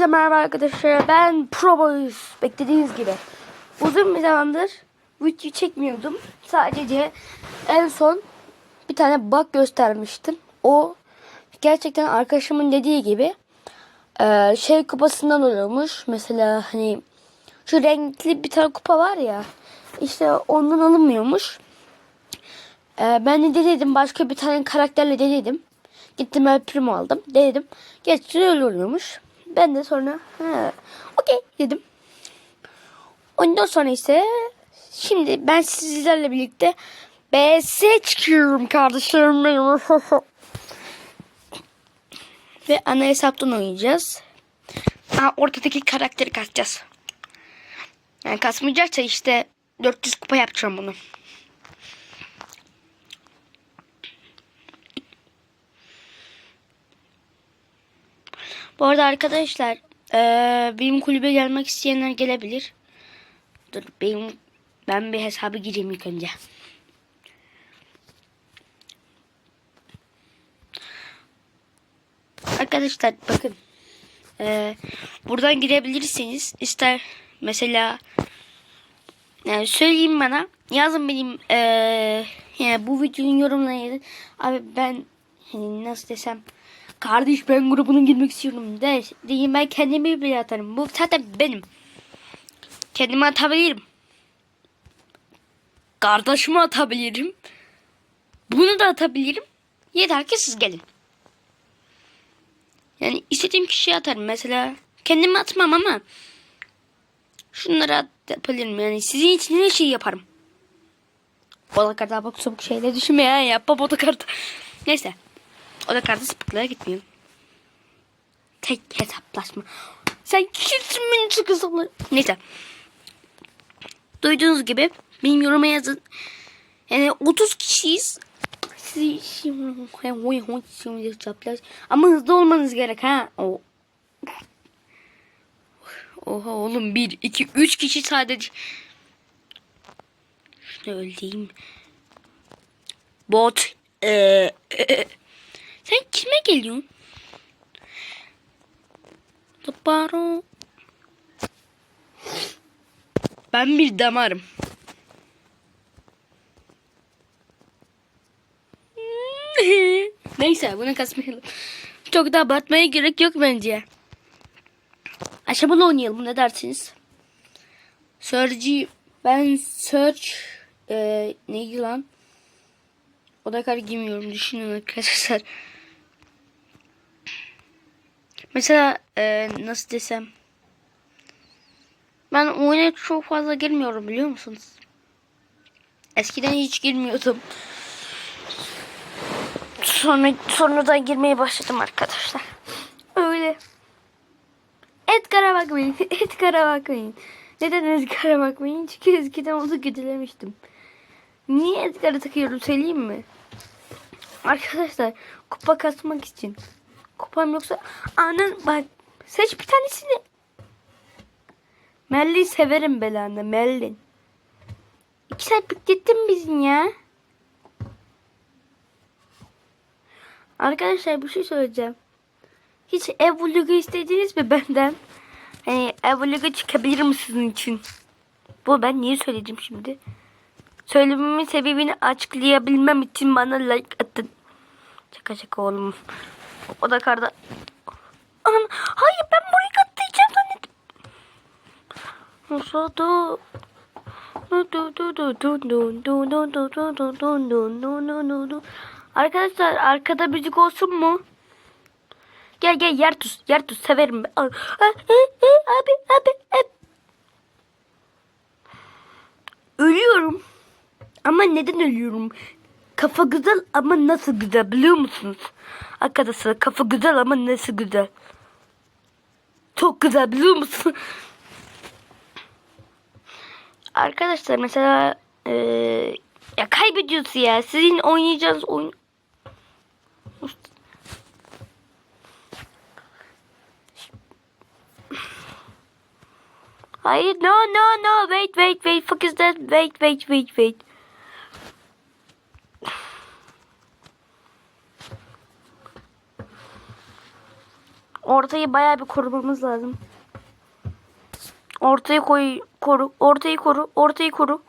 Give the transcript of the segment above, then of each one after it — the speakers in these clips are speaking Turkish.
Hepinize merhaba arkadaşlar. Ben Pro Boys. Beklediğiniz gibi. Uzun bir zamandır video çekmiyordum. Sadece en son bir tane bug göstermiştim. O gerçekten arkadaşımın dediği gibi e, şey kupasından oluyormuş. Mesela hani şu renkli bir tane kupa var ya. İşte ondan alınmıyormuş. E, ben de denedim. Başka bir tane karakterle denedim. Gittim El Primo aldım. Denedim. Geçti öyle oluyormuş. Ben de sonra okey dedim. Ondan sonra ise şimdi ben sizlerle birlikte BS çıkıyorum kardeşlerim. Ve ana hesaptan oynayacağız. Ha, ortadaki karakteri kasacağız. Yani kasmayacaksa işte 400 kupa yapacağım bunu. Bu arada arkadaşlar eee, benim kulübe gelmek isteyenler gelebilir. Dur benim ben bir hesabı gireyim ilk önce. Arkadaşlar bakın. Eee, buradan girebilirsiniz. İster mesela yani söyleyeyim bana. Yazın benim eee yani bu videonun yorumlarına abi ben hani nasıl desem kardeş ben grubuna girmek istiyorum de diyeyim ben kendimi bile atarım. Bu zaten benim. Kendimi atabilirim. Kardeşimi atabilirim. Bunu da atabilirim. Yeter ki siz gelin. Yani istediğim kişiye atarım. Mesela kendimi atmam ama şunları atabilirim. Yani sizin için her şeyi yaparım. Oda kartı bak çabuk şeyler düşünme ya. Yapma oda kartı. Neyse. Oda kartı sıklığa gitmiyor. Tek hesaplaşma. Sen kimsin beni hesapla. Neyse. Duyduğunuz gibi benim yoruma yazın. Yani 30 kişiyiz. Siz şimdi ama hızlı olmanız gerek ha. O. Oha oğlum 1 2 3 kişi sadece. Şunu öldüreyim. Bot. Ee, e, sen kime geliyorsun? Paro. Ben bir damarım. Neyse bunu kasmayalım. Çok da batmaya gerek yok bence. Aşamalı oynayalım ne dersiniz? Search'i ben search e, neydi lan? O da kadar girmiyorum düşünün arkadaşlar. Mesela e, nasıl desem. Ben oyuna çok fazla girmiyorum biliyor musunuz? Eskiden hiç girmiyordum. Sonra sonradan girmeye başladım arkadaşlar. Öyle. Edgar'a bakmayın. Edgar'a bakmayın. Neden Edgar'a bakmayın? Çünkü eskiden onu kötülemiştim. Niye Edgar'a takıyorum söyleyeyim mi? Arkadaşlar kupa kasmak için. Kupam yoksa anan bak seç bir tanesini. Merlin severim belanı Merlin. İki saat beklettin bizim ya. Arkadaşlar bir şey söyleyeceğim. Hiç ev vlogu istediniz mi benden? Hani ev çıkabilir mi sizin için? Bu ben niye söyledim şimdi? Söylememin sebebini açıklayabilmem için bana like atın. Şaka şaka oğlum. O da karda. Anam, hayır ben burayı katlayacağım zannettim. Musadu. Arkadaşlar arkada müzik olsun mu? Gel gel yer tuz severim. ben. Abi abi. abi. Ölüyorum. Ama neden ölüyorum? Kafa güzel ama nasıl güzel biliyor musunuz? Arkadaşlar kafa güzel ama nasıl güzel? Çok güzel biliyor musun? Arkadaşlar mesela eee ya kaybediyorsun ya. Sizin oynayacağınız oyun Hayır no no no wait wait wait fuck is that wait wait wait wait Ortayı bayağı bir korumamız lazım. Ortayı koy, koru. Ortayı koru. Ortayı koru.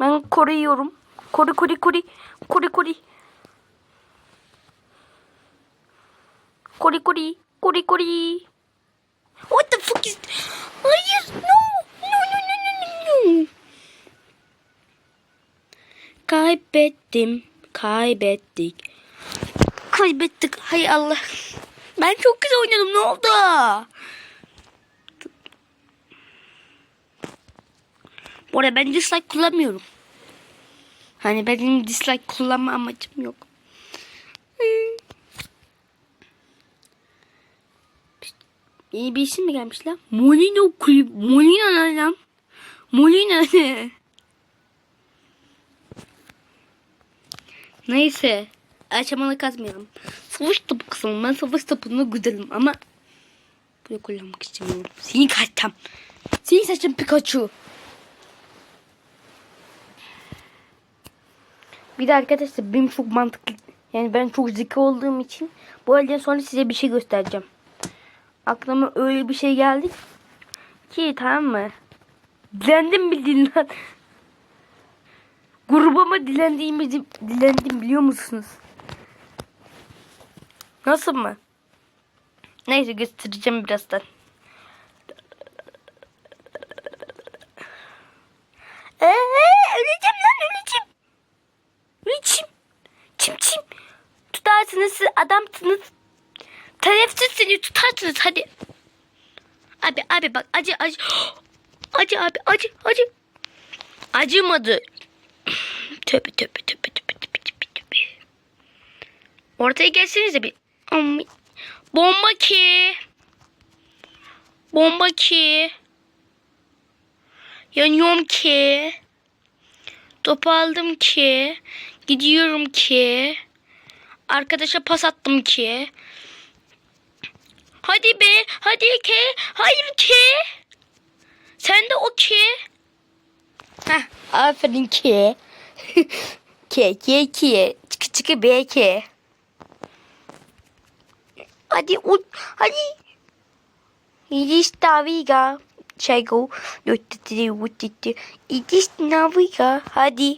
Ben koruyorum. Koru koru koru. Koru koru. Koru koru. Koru koru. What the fuck is... Hayır. No. No no no no no. Kaybettim. Kaybettik. Kaybettik. Hay Allah. Ben çok güzel oynadım. Ne oldu? Bu arada ben dislike kullanmıyorum. Hani benim dislike kullanma amacım yok. İyi bir isim mi gelmiş lan? Molino kulüp. Molino ne lan? Molino ne? Neyse. Aşamalı kazmayalım. Savaş topu kısalım. Ben savaş topunu güzelim ama bunu kullanmak istemiyorum. Senin kartam. Senin saçın Pikachu. Bir de arkadaşlar benim çok mantıklı. Yani ben çok zeki olduğum için bu elden sonra size bir şey göstereceğim. Aklıma öyle bir şey geldi ki tamam mı? Dilendim bildiğin lan. Grubuma dilendiğimi dilendim biliyor musunuz? Nasıl mı? Neyse göstereceğim birazdan. Ee, öleceğim lan öleceğim. Öleceğim. Çim çim. Tutarsınız siz adamsınız. Telefsiz seni tutarsınız hadi. Abi abi bak acı acı. Acı abi acı acı. Acımadı. Tövbe tövbe tövbe tövbe tövbe tövbe. Ortaya gelsenize bir. Bomba ki. Bomba ki. Yanıyorum ki. Topu aldım ki. Gidiyorum ki. Arkadaşa pas attım ki. Hadi be. Hadi ki. Hayır ki. Sen de o ki. Heh, aferin ki. Ke ke ke. Çıkı çıkı be ke. Hadi uç. Hadi. İdiş naviga. Çego. İdiş naviga. Hadi.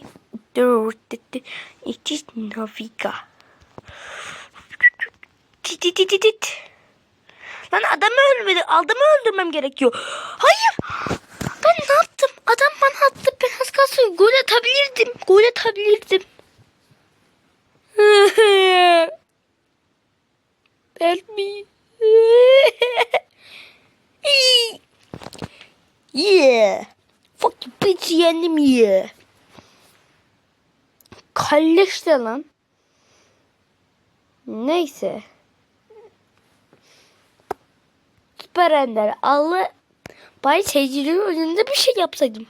İdiş naviga. Lan adamı öldürmedi. Adamı öldürmem gerekiyor. Hayır. Ben ne yaptım? Adam bana attı. Ben az kalsın gol atabilirdim. Gol atabilirdim. Help me. yeah. Fuck you bitch yendim yeah. Kalleşte lan. Neyse. Süper Ender. Allah Bay seyircilerin önünde bir şey yapsaydım.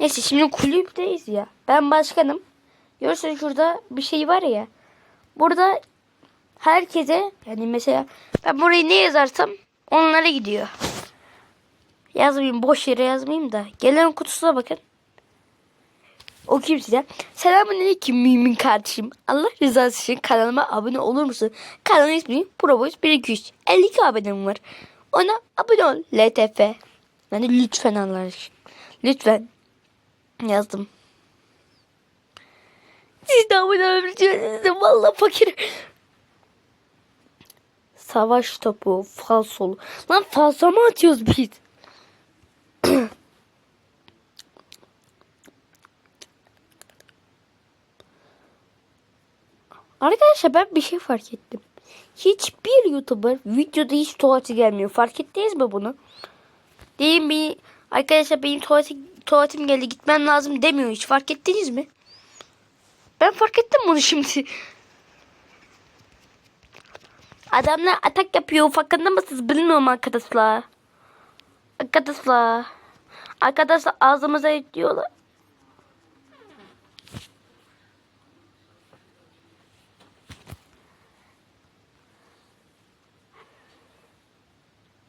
Neyse şimdi kulüpteyiz ya. Ben başkanım. Görüyorsun şurada bir şey var ya. Burada herkese yani mesela ben burayı ne yazarsam onlara gidiyor. Yazmayayım boş yere yazmayayım da. Gelen kutusuna bakın. Okuyayım size. Selamünaleyküm mümin kardeşim. Allah rızası için kanalıma abone olur musun? Kanalın ismi Proboys 123. 52 abonem var. Ona abone ol. LTF. Yani lütfen Allah aşkına. Lütfen. Yazdım. Siz de abone olabileceğiniz valla fakir. Savaş topu, falsolu. Lan falso mu atıyoruz biz? Arkadaşlar ben bir şey fark ettim. Hiçbir YouTuber videoda hiç tuvaleti gelmiyor. Fark ettiniz mi bunu? Değil bir arkadaşlar benim tuvalete, tuvaletim geldi gitmem lazım demiyor hiç. Fark ettiniz mi? Ben fark ettim bunu şimdi. Adamlar atak yapıyor. Farkında mısınız? Bilmiyorum arkadaşlar. Arkadaşlar. Arkadaşlar ağzımıza ediyorlar.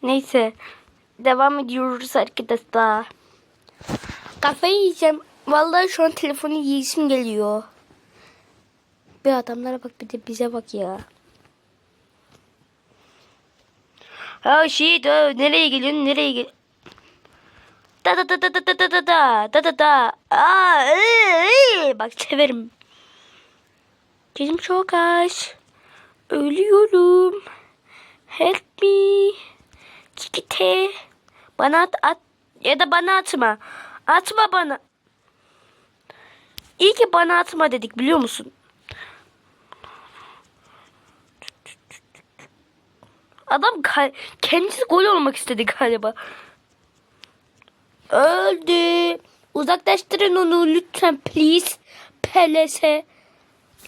Neyse. Devam ediyoruz arkadaşlar. Kafayı yiyeceğim. Vallahi şu an telefonu yiyesim geliyor. Bir adamlara bak bir de bize bak ya. Ha şey da nereye geliyorsun nereye gel? Da da da da da da da da da da da da. Aa, ıı, ıı. bak severim. Gözüm çok aç. Ölüyorum. Help me. Çikite. Bana at, at ya da bana atma. Atma bana. İyi ki bana atma dedik biliyor musun? Adam kendisi gol olmak istedi galiba. Öldü. Uzaklaştırın onu lütfen please. Pelese.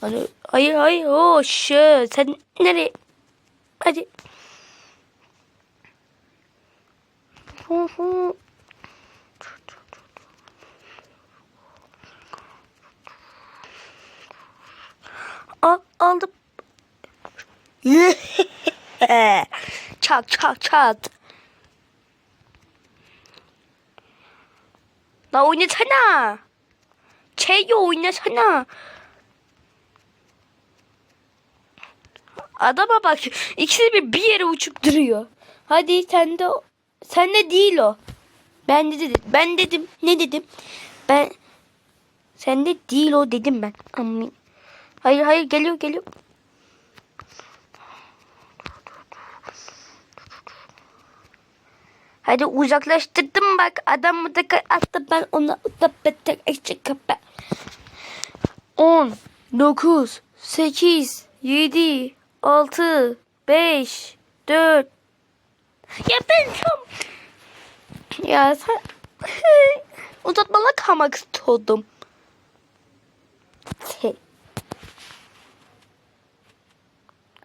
Hani, hayır hayır o şu sen nereye? Hadi. Hı. Al, aldım. çat çat çat. La oynasana. Çeyo oynasana. Adama bak. İkisi bir bir yere uçup duruyor. Hadi sen de sen de değil o. Ben de dedim. Ben dedim. Ne dedim? Ben sen de değil o dedim ben. Amin. Hayır hayır geliyor geliyor. Hadi uzaklaştırdım bak adamı da attı ben ona da betek eşek kapı. 10 9 8 7 6 5 4 Ya ben çok Ya sen uzatmalar kalmak istiyordum. Şey.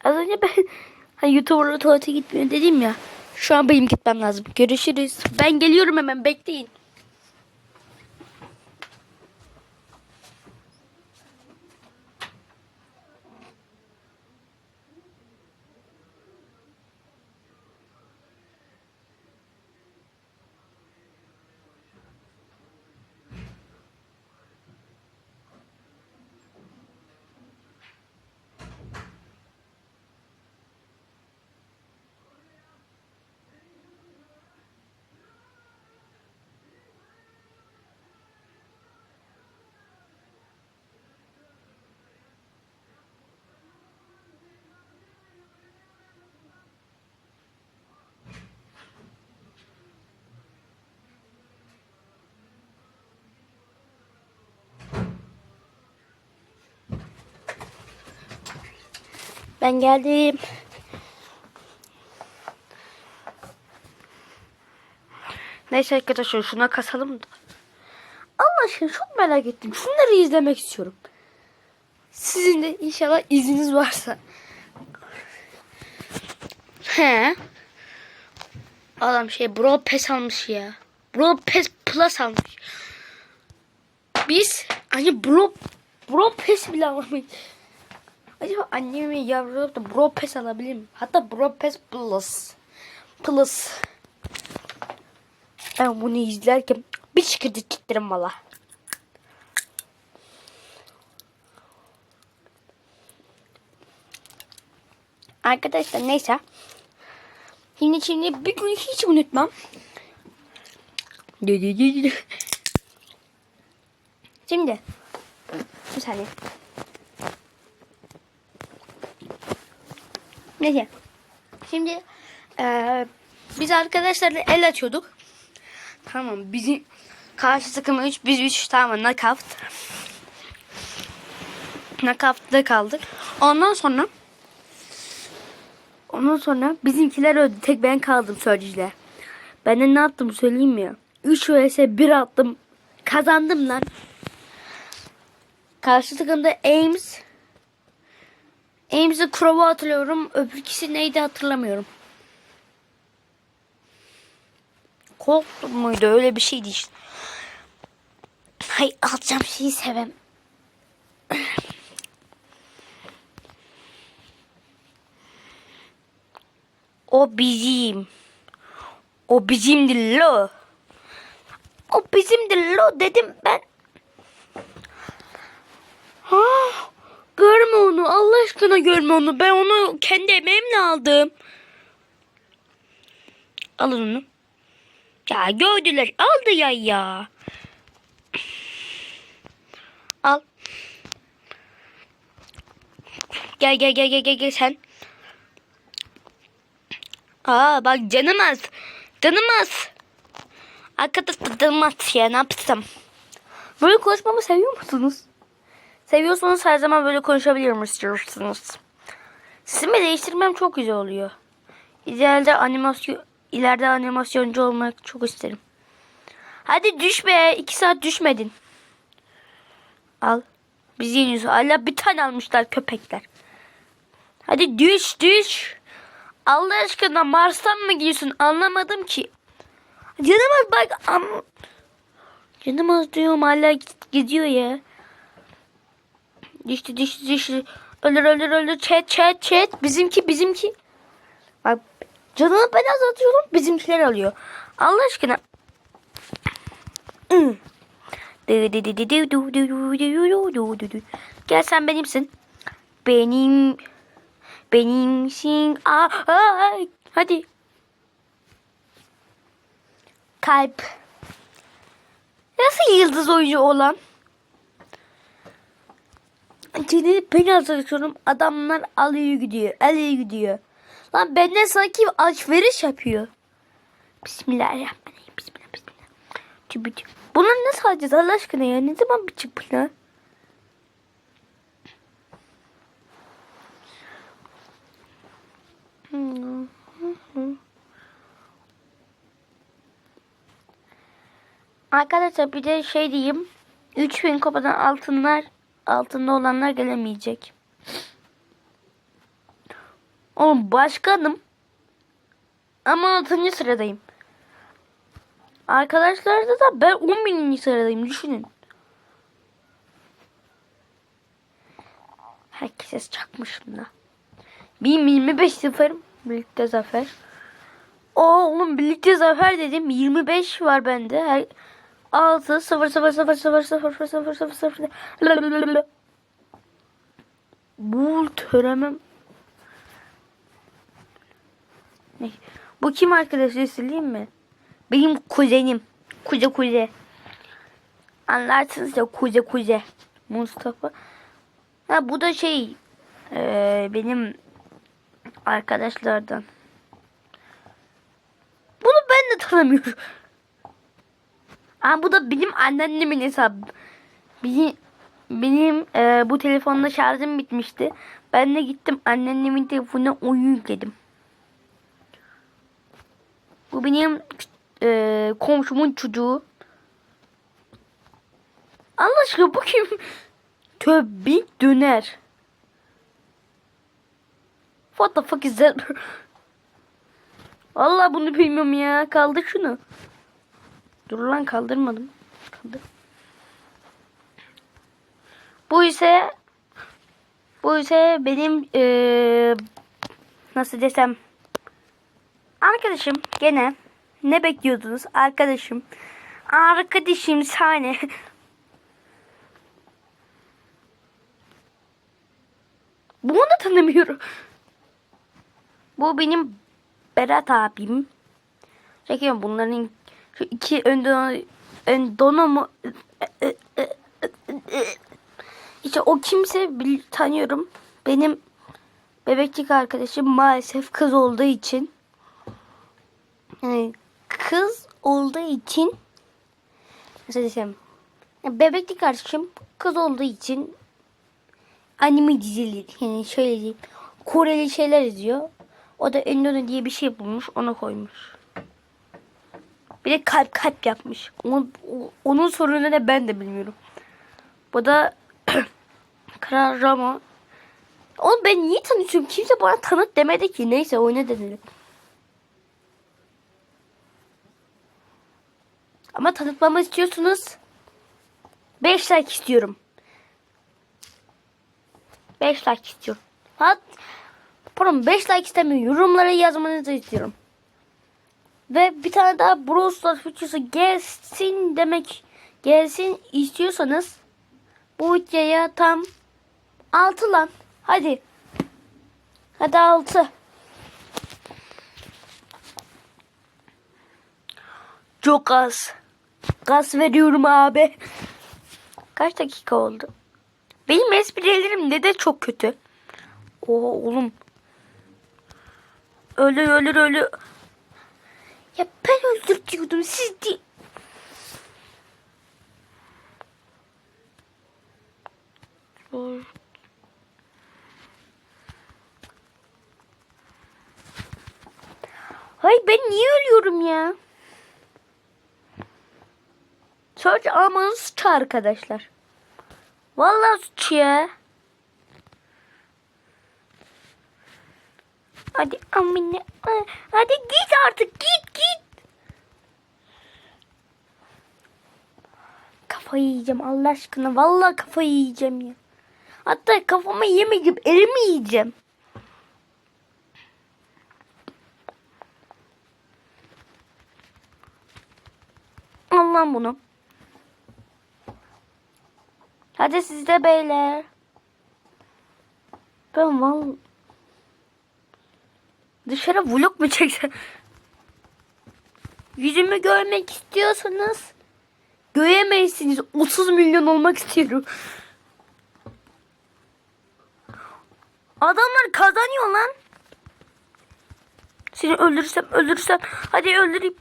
Az önce ben hani YouTuber'la tuvalete gitmiyor dedim ya. Şu an benim gitmem lazım. Görüşürüz. Ben geliyorum hemen bekleyin. Ben geldim. Neyse arkadaşlar şuna kasalım da. Allah aşkına çok merak ettim. Şunları izlemek istiyorum. Sizin de inşallah izniniz varsa. He. Adam şey Bro Pass almış ya. Bro Pass Plus almış. Biz hani Bro Bro Pass bile alamayız. Acaba annemi yavrulayıp da Bro Pass alabilir? Hatta Bro Pass Plus. Plus. Ben bunu izlerken bir çıkırdı çıktırım valla. Arkadaşlar neyse. Şimdi şimdi bir gün hiç unutmam. Şimdi. Bir saniye. Neyse. Şimdi eee biz arkadaşlarla el açıyorduk. Tamam bizim karşı takım 3 biz 3 tamam knockout. Knockout'ta kaldık. Ondan sonra Ondan sonra bizimkiler öldü. Tek ben kaldım Surge'le. Ben de ne yaptım söyleyeyim mi ya? 3 vs 1 attım. Kazandım lan. Karşı takımda Ames Ames'i Crow'u hatırlıyorum. Öbür ikisi neydi hatırlamıyorum. Colt muydu? Öyle bir şeydi işte. Hay alacağım şeyi sevem. O bizim. O bizimdir lo. O bizimdir lo dedim ben. Ha, görme onu. Allah aşkına görme onu. Ben onu kendi emeğimle aldım. Alın onu. Ya gördüler. Aldı ya ya. Al. Gel gel gel gel gel gel sen. Aa bak canım az. Canım az. Arkadaşlar canım az ya ne yapsam. Böyle konuşmamı seviyor musunuz? Seviyorsanız her zaman böyle konuşabilirim istiyorsunuz. Sizin değiştirmem çok güzel oluyor. İleride animasyon ileride animasyoncu olmak çok isterim. Hadi düş be. iki saat düşmedin. Al. Biz yeniyoruz. Hala bir tane almışlar köpekler. Hadi düş düş. Allah aşkına Mars'tan mı gidiyorsun? Anlamadım ki. Canım az bak. Am Canım az diyorum hala gidiyor ya. Düştü düştü düştü. Ölür ölür ölür. Chat chat chat. Bizimki bizimki. Bak canını ben azatıyorum. Bizimkiler alıyor. Allah aşkına. Hmm. Gel sen benimsin. Benim. Benimsin. Aa, aa, hadi. Kalp. Nasıl yıldız oyuncu olan? Seni ben hazırlıyorum. Adamlar alıyor gidiyor. Alıyor gidiyor. Lan benden sanki alışveriş yapıyor. Bismillahirrahmanirrahim. Bismillah bismillah. Tübü tübü. Nasıl alacağız Allah aşkına ya? Ne zaman bir çıkmışlar? Arkadaşlar bir de şey diyeyim. 3000 kupadan altınlar altında olanlar gelemeyecek. Oğlum başkanım. Ama 6. sıradayım. Arkadaşlarda da ben 10 bininci sıradayım düşünün. Herkese çakmışım da. 1025 sıfır birlikte zafer. Oğlum birlikte zafer dedim. 25 var bende. Her 6 0 0 0 0 0 0 0 0 Bu töremem. Ne? Bu kim arkadaşlar sileyim mi? Benim kuzenim. Kuze kuze. Anlarsınız ya kuze kuze. Mustafa. Ha bu da şey e, benim arkadaşlardan. Bunu ben de tanımıyorum. Aa, bu da benim anneannemin hesabı. Benim, benim e, bu telefonda şarjım bitmişti. Ben de gittim anneannemin telefonuna oyun yükledim. Bu benim e, komşumun çocuğu. Allah aşkına bu kim? Többi döner. What the fuck is that? Allah bunu bilmiyorum ya. Kaldır şunu. Dur lan kaldırmadım. Kaldır. Bu ise bu ise benim ee, nasıl desem arkadaşım gene ne bekliyordunuz? Arkadaşım. Arkadaşım sahne bunu da tanımıyorum. Bu benim Berat abim. Çekiyorum bunların şu iki ön ön donomu işte o kimse bil, tanıyorum benim bebeklik arkadaşım maalesef kız olduğu için yani kız olduğu için nasıl desem bebeklik arkadaşım kız olduğu için anime dizileri yani şöyle diyeyim Koreli şeyler izliyor. O da Endone diye bir şey bulmuş onu koymuş. Bir de kalp kalp yapmış. Onun, onun sorunu ne ben de bilmiyorum. Bu da Kral Ramo. Oğlum ben niye tanıtıyorum? Kimse bana tanıt demedi ki. Neyse oyna dedim. Ama tanıtmamı istiyorsunuz. 5 like istiyorum. 5 like istiyorum. Hat Pardon 5 like istemiyorum. Yorumlara yazmanızı istiyorum. Ve bir tane daha Brawl Stars videosu gelsin demek gelsin istiyorsanız bu videoya tam 6 lan. Hadi. Hadi 6. Çok az. Gaz veriyorum abi. Kaç dakika oldu? Benim esprilerim ne de çok kötü. Oo oğlum. Ölür ölür ölür. Ya ben öldür diyordum siz değil. Hayır ben niye ölüyorum ya? Sadece almanız suç arkadaşlar. Vallahi suç ya. Hadi amine. Hadi git artık git git. Kafayı yiyeceğim Allah aşkına. Vallahi kafayı yiyeceğim ya. Hatta kafamı yemeyeceğim. Elimi yiyeceğim. Al lan bunu. Hadi siz de beyler. Ben val... Dışarı vlog mu çeksem? Yüzümü görmek istiyorsanız göremezsiniz. 30 milyon olmak istiyorum. Adamlar kazanıyor lan. Seni öldürürsem öldürürsem hadi öldüreyim.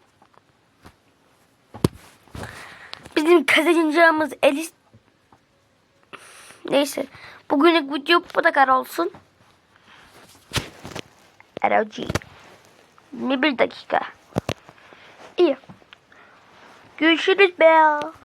Bizim kazanacağımız Elis Neyse. Bugünlük video bu kadar olsun. ROG. 21 dakika. İyi. Görüşürüz be.